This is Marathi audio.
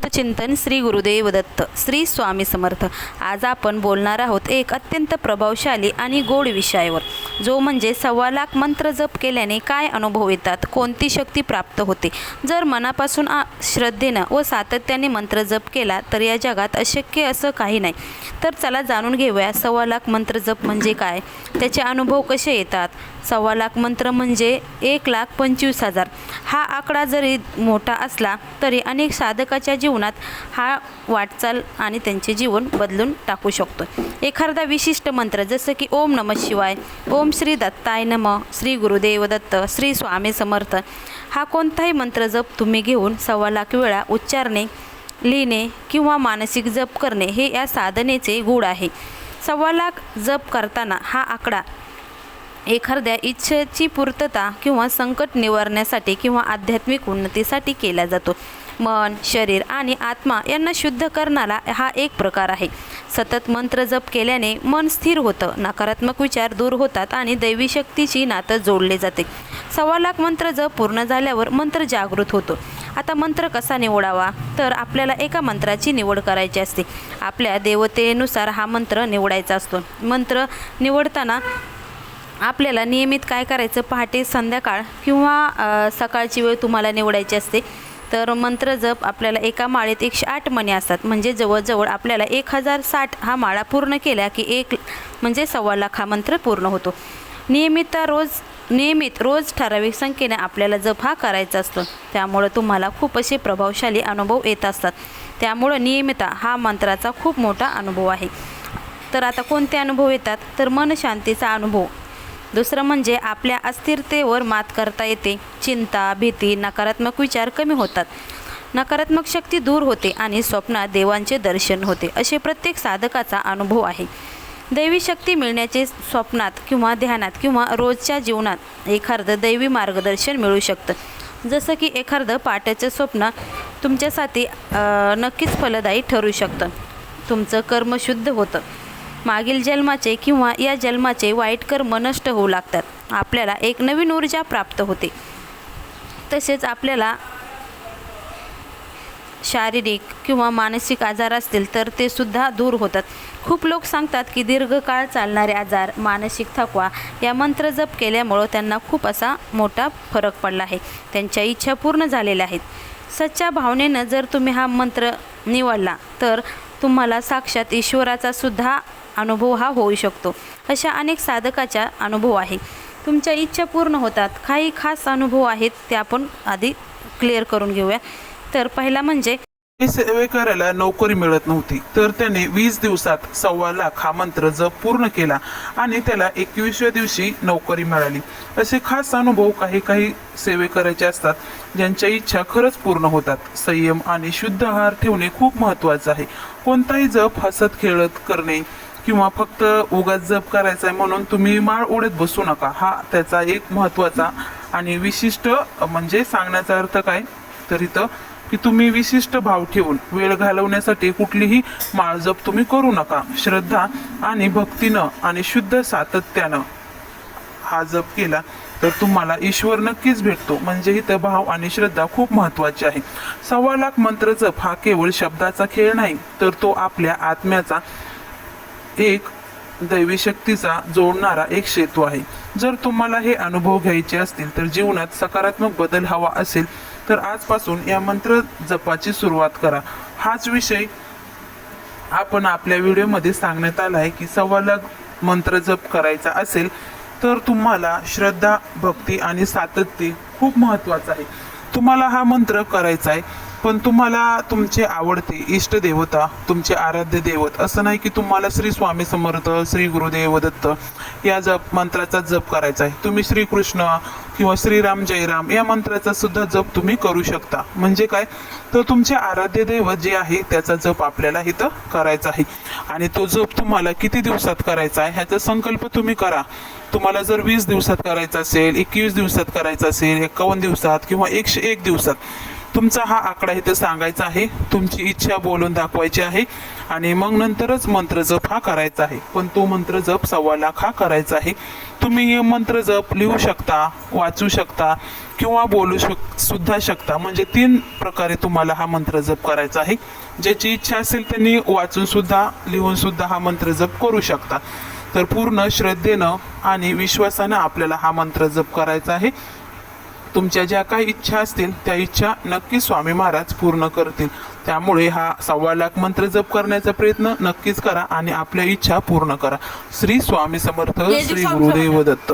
श्रीमत चिंतन श्री गुरुदेव दत्त श्री स्वामी समर्थ. आज आपण बोलणार आहोत एक अत्यंत प्रभावशाली आणि गोड विषयावर जो म्हणजे सव्वा लाख मंत्र जप केल्याने काय अनुभव येतात कोणती शक्ती प्राप्त होते? जर मनापासून आ श्रद्धेनं व सातत्याने मंत्र जप केला तर या जगात अशक्य असं काही नाही. तर चला जाणून घेऊया सव्वा लाख मंत्र जप म्हणजे काय? त्याचे अनुभव कसे येतात? सव्वा लाख मंत्र म्हणजे एक लाख पंचवीस हजार. हा आकडा जरी मोठा असला तरी अनेक साधकाच्या जीवनात हा वाटचाल आणि त्यांचे जीवन बदलून टाकू शकतो. एखादा विशिष्ट मंत्र जसं की ओम नम शिवाय ओम श्री दत्ताय नम श्री गुरुदेव दत्त श्री स्वामी समर्थ हा कोणताही मंत्र जप तुम्ही घेऊन सव्वा लाख वेळा उच्चारणे लिहिणे किंवा मानसिक जप करणे हे या साधनेचे गुण आहे. सव्वा लाख जप करताना हा आकडा एखाद्या इच्छेची पूर्तता किंवा संकट निवारण्यासाठी किंवा आध्यात्मिक उन्नतीसाठी केला जातो. मन शरीर आणि आत्मा यांना शुद्ध करणारा हा एक प्रकार आहे. सतत मंत्र जप केल्याने मन स्थिर होतं नकारात्मक विचार दूर होतात आणि दैवी शक्तीशी नातं जोडले जाते. सव्वा लाख मंत्र जप पूर्ण झाल्यावर मंत्र जागृत होतो. आता मंत्र कसा निवडावा? तर आपल्याला एका मंत्राची निवड करायची असते. आपल्या देवतेनुसार हा मंत्र निवडायचा असतो. मंत्र निवडताना आपल्याला नियमित काय करायचं? पहाटे संध्याकाळ किंवा सकाळची वेळ तुम्हाला निवडायची असते. तर मंत्र जप आपल्याला एका माळेत एकशे आठ मणी असतात. म्हणजे जवळजवळ आपल्याला एक हजार साठ हा माळा पूर्ण केल्या की एक म्हणजे सव्वा लाख हा मंत्र पूर्ण होतो. नियमित रोज नियमित रोज ठराविक संख्येने आपल्याला जप हा करायचा असतो. त्यामुळं तुम्हाला खूप असे प्रभावशाली अनुभव येत असतात. त्यामुळं नियमित हा मंत्राचा खूप मोठा अनुभव आहे. तर आता कोणते अनुभव येतात? तर मनशांतीचा अनुभव. दुसरं म्हणजे आपल्या अस्थिरतेवर मात करता येते. चिंता भीती नकारात्मक विचार कमी होतात. नकारात्मक शक्ती दूर होते आणि स्वप्नात देवांचे दर्शन होते. असे प्रत्येक साधकाचा अनुभव आहे. दैवी शक्ती मिळण्याचे स्वप्नात किंवा ध्यानात किंवा रोजच्या जीवनात एखादं दैवी मार्गदर्शन मिळू शकतं. जसं की एखादं पाट्याचं स्वप्न तुमच्यासाठी नक्कीच फलदायी ठरू शकतं. तुमचं कर्म शुद्ध होतं. मागील जन्माचे किंवा या जन्माचे वाईट कर्म नष्ट होऊ लागतात. आपल्याला एक नवीन ऊर्जा प्राप्त होते. तसेच आपल्याला शारीरिक किंवा मानसिक आजार असतील तर ते सुद्धा दूर होतात. खूप लोक सांगतात की दीर्घकाळ चालणारे आजार मानसिक थकवा या मंत्र जप केल्यामुळं त्यांना खूप असा मोठा फरक पडला आहे. त्यांच्या इच्छा पूर्ण झालेल्या आहेत. सच्च्या भावनेनं जर तुम्ही हा मंत्र निवडला तर तुम्हाला साक्षात ईश्वराचा सुद्धा अनुभव हा होऊ शकतो. अशा अनेक साधकाच्या अनुभव आहे. तुमच्या इच्छा पूर्ण होतात. काही खास अनुभव आहेत ते आपण आधी क्लिअर करून घेऊया. तर पहिला म्हणजे सेवेकऱ्याला नोकरी मिळत नव्हती. तर त्याने वीस दिवसात सव्वा लाख हा मंत्र जप पूर्ण केला आणि त्याला एकवीसव्या दिवशी नोकरी मिळाली. असे खास अनुभव काही काही सेवेकऱ्याचे असतात ज्यांच्या इच्छा खरंच पूर्ण होतात. संयम आणि शुद्ध आहार ठेवणे खूप महत्वाचं आहे. कोणताही जप हसत खेळत करणे किंवा फक्त उगाच जप करायचा आहे म्हणून तुम्ही माळ ओढत बसू नका. हा त्याचा एक महत्त्वाचा आणि विशिष्ट म्हणजे सांगण्याचा अर्थ काय? तर इथं की तुम्ही विशिष्ट भाव ठेवून वेळ घालवण्यासाठी कुठलीही माळजप तुम्ही करू नका. श्रद्धा आणि भक्तीनं आणि शुद्ध सातत्यानं हा जप केला तर तुम्हाला ईश्वर नक्कीच भेटतो. म्हणजे इथं भाव आणि श्रद्धा खूप महत्वाची आहे. सव्वा लाख मंत्र जप हा केवळ शब्दाचा खेळ नाही तर तो आपल्या आत्म्याचा एक दैवी शक्तीचा जोडणारा एक सेतू आहे. जर तुम्हाला हे अनुभव घ्यायचे असतील तर जीवनात सकारात्मक बदल हवा असेल तर आजपासून या मंत्र जपाची सुरुवात करा. हाच विषय आपण आपल्या व्हिडिओमध्ये सांगण्यात आला आहे की सव्वा मंत्र जप करायचा असेल तर तुम्हाला श्रद्धा भक्ती आणि सातत्य खूप महत्वाचं आहे. तुम्हाला हा मंत्र करायचा आहे पण तुम्हाला तुमचे आवडते इष्ट देवता तुमचे आराध्य देवत असं नाही की तुम्हाला श्री स्वामी समर्थ श्री गुरुदेव दत्त या जप मंत्राचा जप करायचा आहे. तुम्ही श्रीकृष्ण किंवा श्रीराम जयराम या मंत्राचा सुद्धा जप तुम्ही करू शकता. म्हणजे काय? तर तुमचे आराध्य दैवत जे आहे त्याचा जप आपल्याला इथं करायचा आहे. आणि तो जप तुम्हाला किती दिवसात करायचा आहे ह्याचा संकल्प तुम्ही करा. तुम्हाला जर वीस दिवसात करायचा असेल एकवीस दिवसात करायचा असेल एकावन्न दिवसात किंवा एकशे एक दिवसात तुमचा हा आकडा इथे सांगायचा आहे. तुमची इच्छा बोलून दाखवायची आहे. आणि मग नंतरच मंत्र जप हा करायचा आहे. पण तो मंत्र जप सव्वा लाख हा करायचा आहे. तुम्ही हे मंत्र जप लिहू शकता वाचू शकता किंवा बोलू शक सुद्धा शकता. म्हणजे तीन प्रकारे तुम्हाला हा मंत्र जप करायचा आहे. ज्याची इच्छा असेल त्यांनी वाचून सुद्धा लिहून सुद्धा हा मंत्र जप करू शकता. तर पूर्ण श्रद्धेनं आणि विश्वासानं आपल्याला हा मंत्र जप करायचा आहे. तुमच्या ज्या काही इच्छा असतील त्या इच्छा नक्की स्वामी महाराज पूर्ण करतील. त्यामुळे हा सव्वा लाख मंत्र जप करण्याचा प्रयत्न नक्कीच करा आणि आपल्या इच्छा पूर्ण करा. श्री स्वामी समर्थ श्री गुरुदेव दत्त.